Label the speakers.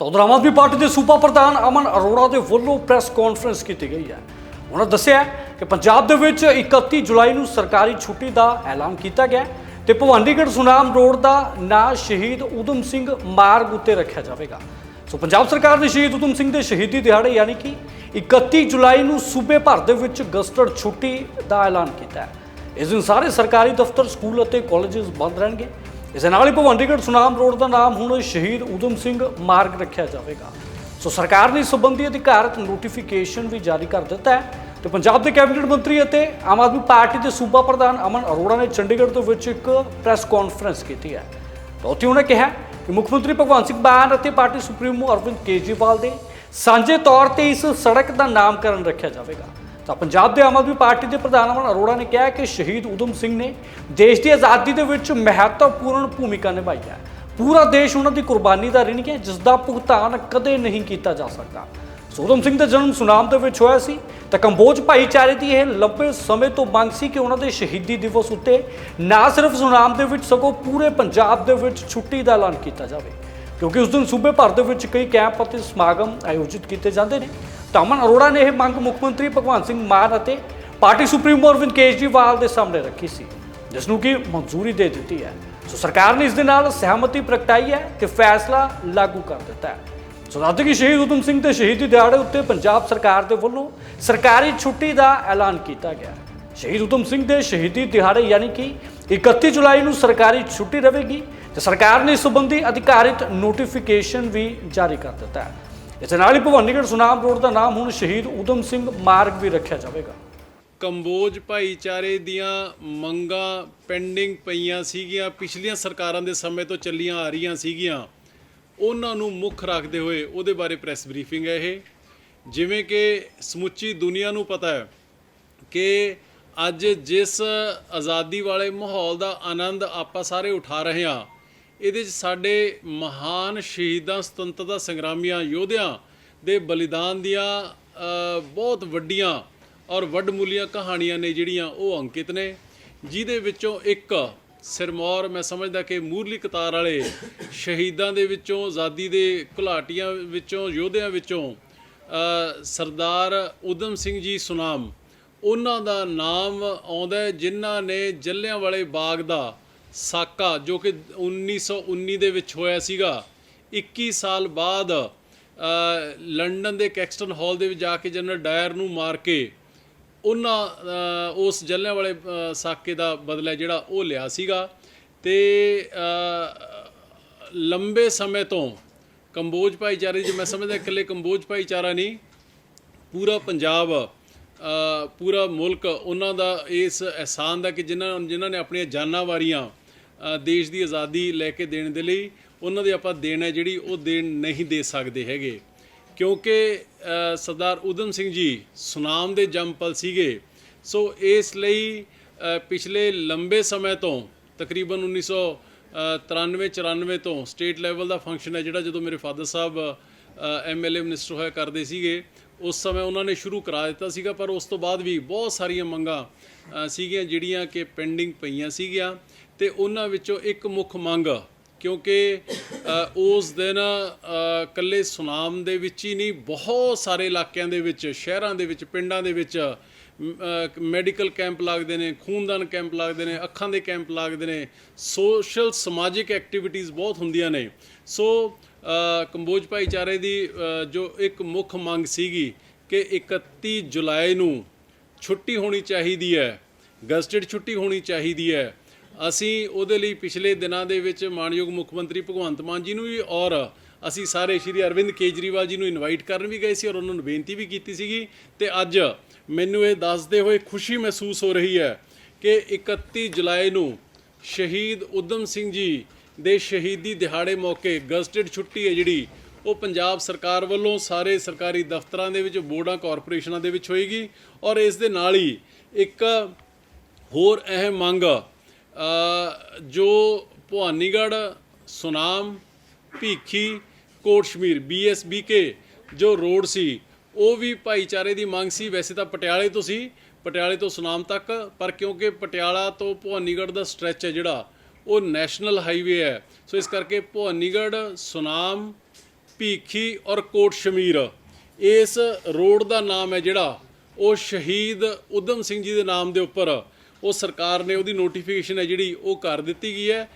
Speaker 1: ਤਾਂ ਉਧਰ ਆਮ ਆਦਮੀ ਪਾਰਟੀ ਦੇ ਸੂਬਾ ਪ੍ਰਧਾਨ ਅਮਨ ਅਰੋੜਾ ਦੇ ਵੱਲੋਂ ਪ੍ਰੈਸ ਕਾਨਫਰੰਸ ਕੀਤੀ ਗਈ ਹੈ। ਉਹਨਾਂ ਦੱਸਿਆ ਕਿ ਪੰਜਾਬ ਦੇ ਵਿੱਚ 31 ਜੁਲਾਈ ਨੂੰ ਸਰਕਾਰੀ ਛੁੱਟੀ ਦਾ ਐਲਾਨ ਕੀਤਾ ਗਿਆ ਹੈ ਤੇ ਭਵਾਨੀਗੜ੍ਹ ਸੁਨਾਮ ਰੋਡ ਦਾ ਨਾਂ ਸ਼ਹੀਦ ਊਧਮ ਸਿੰਘ ਮਾਰਗ ਉੱਤੇ ਰੱਖਿਆ ਜਾਵੇਗਾ। ਸੋ ਪੰਜਾਬ ਸਰਕਾਰ ਨੇ ਸ਼ਹੀਦ ਊਧਮ ਸਿੰਘ ਦੇ ਸ਼ਹੀਦੀ ਦਿਹਾੜੇ ਯਾਨੀ ਕਿ 31 ਜੁਲਾਈ ਨੂੰ ਸੂਬੇ ਭਰ ਦੇ ਵਿੱਚ ਗਸਟਡ ਛੁੱਟੀ ਦਾ ਐਲਾਨ ਕੀਤਾ ਹੈ। ਇਸ ਦਿਨ ਸਾਰੇ ਸਰਕਾਰੀ ਦਫ਼ਤਰ, ਸਕੂਲ ਅਤੇ ਕਾਲਜਸ ਬੰਦ ਰਹਿਣਗੇ। ਇਸ ਦੇ ਨਾਲ ਹੀ ਭਵੰਡੀਗੜ੍ਹ ਸੁਨਾਮ ਰੋਡ ਦਾ ਨਾਮ ਹੁਣ ਸ਼ਹੀਦ ਊਧਮ ਸਿੰਘ ਮਾਰਗ ਰੱਖਿਆ ਜਾਵੇਗਾ। ਸੋ ਸਰਕਾਰ ਨੇ ਇਸ ਸੰਬੰਧੀ ਅਧਿਕਾਰਤ ਨੋਟੀਫਿਕੇਸ਼ਨ ਵੀ ਜਾਰੀ ਕਰ ਦਿੱਤਾ ਹੈ ਤੇ ਪੰਜਾਬ ਦੇ ਕੈਬਨਿਟ ਮੰਤਰੀ ਅਤੇ ਆਮ ਆਦਮੀ ਪਾਰਟੀ ਦੇ ਸੂਬਾ ਪ੍ਰਧਾਨ ਅਮਨ ਅਰੋੜਾ ਨੇ ਚੰਡੀਗੜ੍ਹ ਦੇ ਵਿੱਚ ਇੱਕ ਪ੍ਰੈਸ ਕਾਨਫਰੰਸ ਕੀਤੀ ਹੈ। ਤਾਂ ਉੱਥੇ ਉਹਨੇ ਕਿਹਾ ਕਿ ਮੁੱਖ ਮੰਤਰੀ ਭਗਵੰਤ ਸਿੰਘ ਮਾਨ ਅਤੇ ਪਾਰਟੀ ਸੁਪਰੀਮੋ ਅਰਵਿੰਦ ਕੇਜਰੀਵਾਲ ਦੇ ਸਾਂਝੇ ਤੌਰ ਤੇ ਇਸ ਸੜਕ ਦਾ ਨਾਮਕਰਨ ਰੱਖਿਆ ਜਾਵੇਗਾ। ਤਾਂ ਪੰਜਾਬ ਦੇ ਆਮ ਆਦਮੀ ਪਾਰਟੀ ਦੇ ਪ੍ਰਧਾਨ ਅਮਨ ਅਰੋੜਾ ਨੇ ਕਿਹਾ ਕਿ ਸ਼ਹੀਦ ਊਧਮ ਸਿੰਘ ਨੇ ਦੇਸ਼ ਦੀ ਆਜ਼ਾਦੀ ਦੇ ਵਿੱਚ ਮਹੱਤਵਪੂਰਨ ਭੂਮਿਕਾ ਨਿਭਾਈ ਹੈ। ਪੂਰਾ ਦੇਸ਼ ਉਹਨਾਂ ਦੀ ਕੁਰਬਾਨੀ ਦਾ ਰਿਣ ਹੈ ਜਿਸ ਦਾ ਭੁਗਤਾਨ ਕਦੇ ਨਹੀਂ ਕੀਤਾ ਜਾ ਸਕਦਾ। ਸੋ ਊਧਮ ਸਿੰਘ ਦਾ ਜਨਮ ਸੁਨਾਮ ਦੇ ਵਿੱਚ ਹੋਇਆ ਸੀ। ਤਾਂ ਕੰਬੋਜ ਭਾਈਚਾਰੇ ਦੀ ਇਹ ਲੰਬੇ ਸਮੇਂ ਤੋਂ ਮੰਗ ਸੀ ਕਿ ਉਹਨਾਂ ਦੇ ਸ਼ਹੀਦੀ ਦਿਵਸ ਉੱਤੇ ਨਾ ਸਿਰਫ ਸੁਨਾਮ ਦੇ ਵਿੱਚ, ਸਗੋਂ ਪੂਰੇ ਪੰਜਾਬ ਦੇ ਵਿੱਚ ਛੁੱਟੀ ਦਾ ਐਲਾਨ ਕੀਤਾ ਜਾਵੇ। ਕਿਉਂਕਿ ਉਸ ਦਿਨ ਸੂਬੇ ਭਰ ਦੇ ਵਿੱਚ ਕਈ ਕੈਂਪ ਅਤੇ ਸਮਾਗਮ ਆਯੋਜਿਤ ਕੀਤੇ ਜਾਂਦੇ ਨੇ। ਤਾਂ ਅਰੋੜਾ ਨੇ ਇਹ ਮੰਗ ਮੁੱਖ ਮੰਤਰੀ ਭਗਵੰਤ ਸਿੰਘ ਮਾਨ ਅਤੇ ਪਾਰਟੀ ਸੁਪਰੀਮੋ ਅਰਵਿੰਦ ਕੇਜਰੀਵਾਲ ਦੇ ਸਾਹਮਣੇ ਰੱਖੀ ਸੀ, ਜਿਸ ਨੂੰ ਕਿ ਮਨਜ਼ੂਰੀ ਦੇ ਦਿੱਤੀ ਹੈ। ਸੋ ਸਰਕਾਰ ਨੇ ਇਸ ਦੇ ਨਾਲ ਸਹਿਮਤੀ ਪ੍ਰਗਟਾਈ ਹੈ ਤੇ ਫੈਸਲਾ ਲਾਗੂ ਕਰ ਦਿੱਤਾ ਹੈ। ਸੋ ਦੱਸ ਕਿ ਸ਼ਹੀਦ ਊਧਮ ਸਿੰਘ ਦੇ ਸ਼ਹੀਦੀ ਦਿਹਾੜੇ ਉੱਤੇ ਪੰਜਾਬ ਸਰਕਾਰ ਦੇ ਵੱਲੋਂ ਸਰਕਾਰੀ ਛੁੱਟੀ ਦਾ ਐਲਾਨ ਕੀਤਾ ਗਿਆ ਸ਼ਹੀਦ ਊਧਮ ਸਿੰਘ ਦੇ ਸ਼ਹੀਦੀ ਦਿਹਾੜੇ ਯਾਨੀ ਕਿ 31 ਜੁਲਾਈ ਨੂੰ ਸਰਕਾਰੀ ਛੁੱਟੀ ਰਹੇਗੀ ਤੇ ਸਰਕਾਰ ਨੇ ਇਸ ਸੰਬੰਧੀ ਅਧਿਕਾਰਿਤ ਨੋਟੀਫਿਕੇਸ਼ਨ ਵੀ ਜਾਰੀ ਕਰ ਦਿੱਤਾ ਹੈ। ਇਸ ਨਾਲ ਹੀ ਭਵਾਨੀਗੜ੍ਹ ਸੁਨਾਮ ਰੋਡ ਦਾ ਨਾਮ ਹੁਣ ਸ਼ਹੀਦ ਊਧਮ ਸਿੰਘ ਮਾਰਗ ਵੀ ਰੱਖਿਆ ਜਾਵੇਗਾ।
Speaker 2: ਕੰਬੋਜ ਭਾਈਚਾਰੇ ਦੀਆਂ ਮੰਗਾਂ ਪੈਂਡਿੰਗ ਪਈਆਂ ਸੀਗੀਆਂ, ਪਿਛਲੀਆਂ ਸਰਕਾਰਾਂ ਦੇ ਸਮੇਂ ਤੋਂ ਚੱਲੀਆਂ ਆ ਰਹੀਆਂ ਸੀਗੀਆਂ। ਉਹਨਾਂ ਨੂੰ ਮੁੱਖ ਰੱਖਦੇ ਹੋਏ ਉਹਦੇ ਬਾਰੇ ਪ੍ਰੈਸ ਬਰੀਫਿੰਗ ਹੈ ਇਹ। ਜਿਵੇਂ ਕਿ ਸਮੁੱਚੀ ਦੁਨੀਆ ਨੂੰ ਪਤਾ ਹੈ ਕਿ ਅੱਜ ਜਿਸ ਆਜ਼ਾਦੀ ਵਾਲੇ ਮਾਹੌਲ ਦਾ ਆਨੰਦ ਆਪਾਂ ਸਾਰੇ ਉਠਾ ਰਹੇ ਹਾਂ ਇਹਦੇ 'ਚ ਸਾਡੇ ਮਹਾਨ ਸ਼ਹੀਦਾਂ, ਸੁਤੰਤਰਤਾ ਸੰਗਰਾਮੀਆਂ ਯੋਧਿਆਂ ਦੇ ਬਲੀਦਾਨ ਦੀਆਂ ਬਹੁਤ ਵੱਡੀਆਂ ਔਰ ਵੱਡਮੁੱਲੀਆਂ ਕਹਾਣੀਆਂ ਨੇ ਜਿਹੜੀਆਂ ਉਹ ਅੰਕਿਤ ਨੇ, ਜਿਹਦੇ ਵਿੱਚੋਂ ਇੱਕ ਸਿਰਮੌਰ ਮੈਂ ਸਮਝਦਾ ਕਿ ਮੂਰਲੀ ਕਤਾਰ ਵਾਲੇ ਸ਼ਹੀਦਾਂ ਦੇ ਵਿੱਚੋਂ, ਆਜ਼ਾਦੀ ਦੇ ਘੁਲਾਟੀਆਂ ਵਿੱਚੋਂ, ਯੋਧਿਆਂ ਵਿੱਚੋਂ ਸਰਦਾਰ ਉਦਮ ਸਿੰਘ ਜੀ ਸੁਨਾਮ, ਉਹਨਾਂ ਦਾ ਨਾਮ ਆਉਂਦਾ ਜਿਨ੍ਹਾਂ ਨੇ ਜੱਲਿਆਂ ਵਾਲੇ ਬਾਗ ਦਾ ਸਾਕਾ, ਜੋ ਕਿ 1919 ਦੇ ਵਿੱਚ ਹੋਇਆ ਸੀਗਾ। 21 ਸਾਲ ਬਾਅਦ ਲੰਡਨ ਦੇ ਕੈਕਸਟਨ ਹਾਲ ਦੇ ਵਿੱਚ ਜਾ ਕੇ ਜਨਰਲ ਡਾਇਰ ਨੂੰ ਮਾਰ ਕੇ ਉਹਨਾਂ ਉਸ ਜੱਲਿਆਂ ਵਾਲੇ ਸਾਕੇ ਦਾ ਬਦਲਾ ਜਿਹੜਾ ਉਹ ਲਿਆ ਸੀਗਾ। ਤੇ ਲੰਬੇ ਸਮੇਂ ਤੋਂ ਕੰਬੋਜ ਭਾਈਚਾਰੇ ਜੀ ਮੈਂ ਸਮਝਦਾ ਇਕੱਲੇ ਕੰਬੋਜ ਭਾਈਚਾਰਾ ਨਹੀਂ, ਪੂਰਾ ਪੰਜਾਬ ਪੂਰਾ ਮੁਲਕ ਉਹਨਾਂ ਦਾ ਇਸ ਅਹਿਸਾਨ ਦਾ ਕਿ ਜਿਨ੍ਹਾਂ ਜਿਨ੍ਹਾਂ ਨੇ ਆਪਣੀਆਂ ਜਾਨਾਂ ਵਾਰੀਆਂ ਦੇਸ਼ ਦੀ ਆਜ਼ਾਦੀ ਲੈ ਕੇ ਦੇਣ ਦੇ ਲਈ ਉਹਨਾਂ ਦੀ ਆਪਾਂ ਦੇਣ ਹੈ ਜਿਹੜੀ ਉਹ ਦੇਣ ਨਹੀਂ ਦੇ ਸਕਦੇ ਹੈਗੇ। ਕਿਉਂਕਿ ਸਰਦਾਰ ਉਦਮ ਸਿੰਘ ਜੀ ਸੁਨਾਮ ਦੇ ਜੰਮਪਲ ਸੀਗੇ। ਸੋ ਇਸ ਲਈ ਪਿਛਲੇ ਲੰਬੇ ਸਮੇਂ ਤੋਂ, ਤਕਰੀਬਨ 1993 94 ਤੋਂ ਸਟੇਟ ਲੈਵਲ ਦਾ ਫੰਕਸ਼ਨ ਹੈ ਜਿਹੜਾ ਜਦੋਂ ਮੇਰੇ ਫਾਦਰ ਸਾਹਿਬ ਐਮਐਲਏ ਮਿਨਿਸਟਰ ਹੋਇਆ ਕਰਦੇ ਸੀਗੇ। ਉਸ ਸਮੇਂ ਉਹਨਾਂ ਨੇ ਸ਼ੁਰੂ ਕਰਾ ਦਿੱਤਾ ਸੀਗਾ ਪਰ ਉਸ ਤੋਂ ਬਾਅਦ ਵੀ ਬਹੁਤ ਸਾਰੀਆਂ ਮੰਗਾਂ ਸੀਗੀਆਂ ਜਿਹੜੀਆਂ ਕਿ ਪੈਂਡਿੰਗ ਪਈਆਂ ਸੀਗੀਆਂ ਤੇ ਉਹਨਾਂ ਵਿੱਚੋਂ ਇੱਕ ਮੁੱਖ ਮੰਗ ਕਿਉਂਕਿ ਉਸ ਦਿਨ ਅ, ਕੱਲੇ ਸੁਨਾਮ ਦੇ ਵਿੱਚ ਹੀ ਨਹੀਂ ਬਹੁਤ ਸਾਰੇ ਇਲਾਕਿਆਂ ਦੇ ਵਿੱਚ ਸ਼ਹਿਰਾਂ ਦੇ ਵਿੱਚ ਪਿੰਡਾਂ ਦੇ ਵਿੱਚ ਮੈਡੀਕਲ ਕੈਂਪ ਲੱਗਦੇ ਨੇ ਖੂਨਦਾਨ ਕੈਂਪ ਲੱਗਦੇ ਨੇ ਅੱਖਾਂ ਦੇ ਕੈਂਪ ਲੱਗਦੇ ਨੇ ਸੋਸ਼ਲ ਸਮਾਜਿਕ ਐਕਟੀਵਿਟੀਜ਼ ਬਹੁਤ ਹੁੰਦੀਆਂ ਨੇ। ਸੋ ਕੰਬੋਜ ਭਾਈਚਾਰੇ ਦੀ ਜੋ ਇੱਕ ਮੁੱਖ ਮੰਗ ਸੀਗੀ ਕਿ 31 ਜੁਲਾਈ ਨੂੰ ਛੁੱਟੀ ਹੋਣੀ ਚਾਹੀਦੀ ਹੈ ਗਜ਼ਟਡ ਛੁੱਟੀ ਹੋਣੀ ਚਾਹੀਦੀ ਹੈ। ਅਸੀਂ ਉਹਦੇ ਲਈ ਪਿਛਲੇ ਦਿਨਾਂ ਦੇ ਵਿੱਚ ਮਾਨਯੋਗ ਮੁੱਖ ਮੰਤਰੀ ਭਗਵੰਤ ਮਾਨ ਜੀ ਨੂੰ ਵੀ ਔਰ ਅਸੀਂ ਸਾਰੇ ਸ਼੍ਰੀ ਅਰਵਿੰਦ ਕੇਜਰੀਵਾਲ ਜੀ ਨੂੰ ਇਨਵਾਈਟ ਕਰਨ ਵੀ ਗਏ ਸੀ ਔਰ ਉਹਨਾਂ ਨੂੰ ਬੇਨਤੀ ਵੀ ਕੀਤੀ ਸੀਗੀ। ਤੇ ਅੱਜ ਮੈਨੂੰ ਇਹ ਦੱਸਦੇ ਹੋਏ ਖੁਸ਼ੀ ਮਹਿਸੂਸ ਹੋ ਰਹੀ ਹੈ ਕਿ 31 ਜੁਲਾਈ ਨੂੰ ਸ਼ਹੀਦ ਉਦਮ ਸਿੰਘ ਜੀ ਦੇ ਸ਼ਹੀਦੀ ਦਿਹਾੜੇ ਮੌਕੇ ਗਜ਼ਟਡ ਛੁੱਟੀ ਹੈ ਜਿਹੜੀ। ਉਹ ਪੰਜਾਬ ਸਰਕਾਰ ਵੱਲੋਂ ਸਾਰੇ ਸਰਕਾਰੀ ਦਫ਼ਤਰਾਂ ਦੇ ਵਿੱਚ, ਬੋਰਡਾਂ, ਕਾਰਪੋਰੇਸ਼ਨਾਂ ਦੇ ਵਿੱਚ ਹੋਏਗੀ ਔਰ ਇਸ ਦੇ ਨਾਲ ਹੀ ਇੱਕ ਹੋਰ ਅਹਿਮ ਮੰਗ ਜੋ ਭਵਾਨੀਗੜ੍ਹ, ਸੁਨਾਮ, ਭੀਖੀ, ਕੋਟਸ਼ਮੀਰ ਬੀਐਸਬੀਕੇ ਜੋ ਰੋਡ ਸੀ, ਉਹ ਵੀ ਭਾਈਚਾਰੇ ਦੀ ਮੰਗ ਸੀ। ਵੈਸੇ ਤਾਂ ਪਟਿਆਲੇ ਤੋਂ ਸੀ, ਪਟਿਆਲੇ ਤੋਂ ਸੁਨਾਮ ਤੱਕ, ਪਰ ਕਿਉਂਕਿ ਪਟਿਆਲਾ ਤੋਂ ਭਵਾਨੀਗੜ੍ਹ ਦਾ ਸਟ੍ਰੈਚ ਹੈ ਜਿਹੜਾ ਉਹ ਨੈਸ਼ਨਲ ਹਾਈਵੇ ਹੈ। ਸੋ ਇਸ ਕਰਕੇ ਭਵਾਨੀਗੜ੍ਹ, ਸੁਨਾਮ, ਭੀਖੀ ਔਰ ਕੋਟ ਸ਼ਮੀਰ ਇਸ ਰੋਡ ਦਾ ਨਾਮ ਹੈ ਜਿਹੜਾ, ਉਹ ਸ਼ਹੀਦ ਉਦਮ ਸਿੰਘ ਜੀ ਦੇ ਨਾਮ ਦੇ ਉੱਪਰ, ਉਹ ਸਰਕਾਰ ਨੇ ਉਹਦੀ ਨੋਟੀਫਿਕੇਸ਼ਨ ਹੈ ਜਿਹੜੀ, ਉਹ ਕਰ ਦਿੱਤੀ ਗਈ ਹੈ।